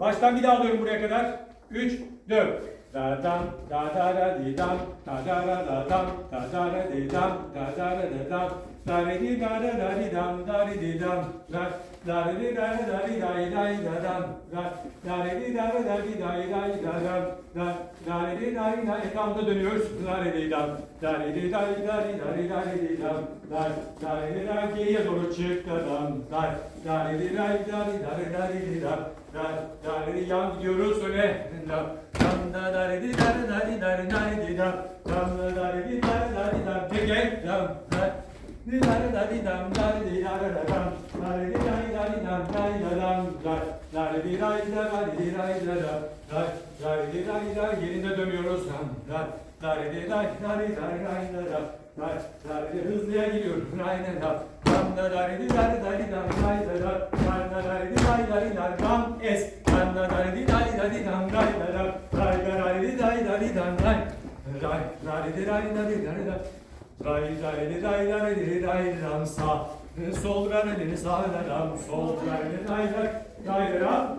Baştan bir daha alıyorum buraya kadar. 3, 4. Da dam, da da da di dam, da da da da dam, da da da di dam, da da da da dam, da re di da da da di dam, da re di dam, da da re di da da da di da da da dam, da da re di da da da di da da da dam, da da re di da da da tam da dönüyoruz. Da re di dam, da re di da da di da da da di dam, da da re di da geriye doğru çık da dam, da da re di da da di da da da di dam, da da re di yan gidiyoruz öne, da dam da da di da da di da da di dam, dam da da di da da di dam, gel dam, da di da da di dam, da di da da dam, da di da da di dam, da da dam, da da di da da da di da da dam, da da re di da da yerinde dönüyoruz dam, da da di da da di da da da dam, da da di hızlıya gidiyoruz, aynen dam, dam da da di da da di dam, da da da, dam da da di da da di dam, dam es, dam da da di da da di dam, da da dam, da da di da da di dam, Ray, ray, ray, ray, ray, ray, ray. Ray, ray, ray, ray, ray, ray. Sol elini sağ ver ram, sol elini ray, ray, ray, ram.